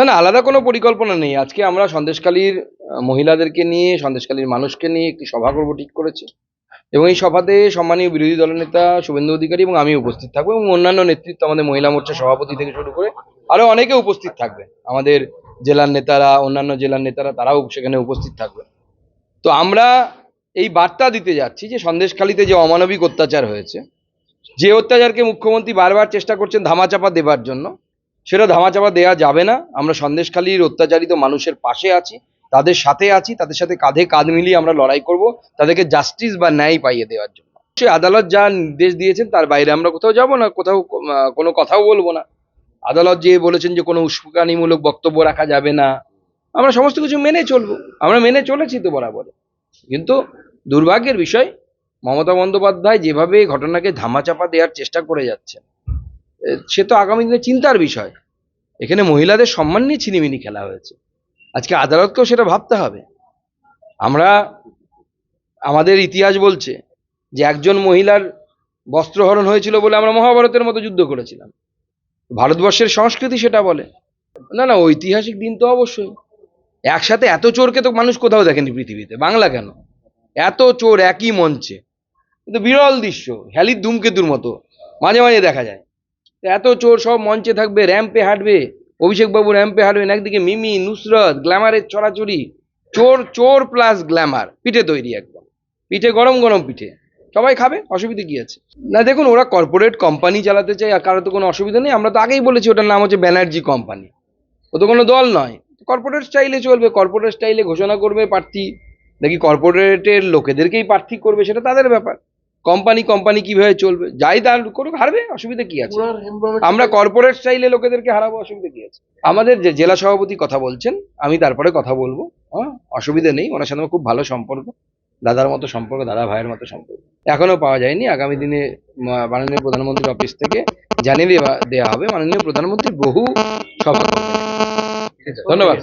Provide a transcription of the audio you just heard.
না না আলাদা কোনো পরিকল্পনা নেই। আজকে আমরা সন্দেশখালীর আহ, মহিলাদেরকে নিয়ে সন্দেশকালীর মানুষকে নিয়ে একটি সভা করব ঠিক করেছি। এবং এই সভাতে সম্মানীয় বিরোধী দলনেতা শুভেন্দু অধিকারী এবং আমি উপস্থিত থাকব এবং অন্যান্য নেতৃত্ব আমাদের মহিলা মোর্চা সভাপতি থেকে শুরু করে আরও অনেকে উপস্থিত থাকবে। আমাদের জেলার নেতারা অন্যান্য জেলার নেতারা তারাও সেখানে উপস্থিত থাকবে। তো আমরা এই বার্তা দিতে যাচ্ছি যে সন্দেশখালীতে যে অমানবিক অত্যাচার হয়েছে যে অত্যাচারকে মুখ্যমন্ত্রী বারবার চেষ্টা করছেন ধামাচাপা দেবার জন্য সেটা ধামাচাপা দেওয়া যাবে না। আমরা সন্দেশখালীর অত্যাচারিত মানুষের পাশে আছি, তাদের সাথে আছি, তাদের সাথে কাঁধে কাঁধ মিলিয়ে আমরা লড়াই করব, তাদেরকে জাস্টিস বা ন্যায় পাইয়ে দেওয়ার জন্য। সে আদালত যা নির্দেশ দিয়েছেন তার বাইরে আমরা কোথাও যাব না, কোথাও কোনো কথাও বলব না। আদালত যে বলেছেন যে কোনো উস্কানিমূলক বক্তব্য রাখা যাবে না, আমরা সমস্ত কিছু মেনে চলবো, আমরা মেনে চলেছি তো বরাবর। কিন্তু দুর্ভাগ্যের বিষয়, মমতা বন্দ্যোপাধ্যায় যেভাবে ঘটনাকে ধামাচাপা দেওয়ার চেষ্টা করে যাচ্ছেন সে তো আগামী দিনে চিন্তার বিষয়। এখানে মহিলাদের সম্মান নিয়ে ছিনিমিনি খেলা হয়েছে। আজকে আদালতকেও সেটা ভাবতে হবে। আমরা, আমাদের ইতিহাস বলছে যে একজন মহিলার বস্ত্রহরণ হয়েছিল বলে আমরা মহাভারতের মতো যুদ্ধ করেছিলাম। ভারতবর্ষের সংস্কৃতি সেটা বলে। না না, ঐতিহাসিক দিন তো অবশ্যই। একসাথে এত চোরকে তো মানুষ কোথাও দেখেনি পৃথিবীতে। বাংলা কেন? এত চোর একই মঞ্চে। কিন্তু বিরল দৃশ্য, হ্যালির ধূমকেতুর মতো মাঝে মাঝে দেখা যায়। এত চোর সব মঞ্চে থাকবে র্যাম্পে হাঁটবে। অভিষেক বাবু র্যাম্পে হাঁটবেন, একদিকে মিমি, নুসরত, গ্ল্যামারের ছড়াছড়ি চোর চোর প্লাস গ্ল্যামার পিঠে তৈরি একদম। পিঠে, গরম গরম পিঠে। সবাই খাবে, অসুবিধা কি আছে? না, দেখুন, ওরা কর্পোরেট কোম্পানি চালাতে চায়, আর কারও তো কোনো অসুবিধা নেই। আমরা তো আগেই বলেছি, ওটার নাম হচ্ছে ব্যানার্জি কোম্পানি ও তো কোনো দল নয়। কর্পোরেট স্টাইলে চলবে কর্পোরেট স্টাইলে ঘোষণা করবে প্রার্থী। নাকি কর্পোরেটের লোকেদেরকেই প্রার্থী করবে, সেটা তাদের ব্যাপার। কোম্পানি কোম্পানি কীভাবে চলবে? যাই তার করুক হারবে অসুবিধা কি আছে? আমরা কর্পোরেট স্টাইলে লোকেদেরকে হারাবো অসুবিধা কি আছে? আমাদের যে জেলা সভাপতি কথা বলছেন আমি তারপরে কথা বলব। হ্যাঁ অসুবিধা নেই ওনার সাথে আমার খুব ভালো সম্পর্ক। দাদার মতো সম্পর্ক দাদা ভাইয়ের মতো সম্পর্ক। এখনও পাওয়া যায়নি আগামী দিনে মাননীয় প্রধানমন্ত্রীর অফিস থেকে জানিয়ে দেওয়া দেওয়া হবে। মাননীয় প্রধানমন্ত্রী বহু সভা। ধন্যবাদ।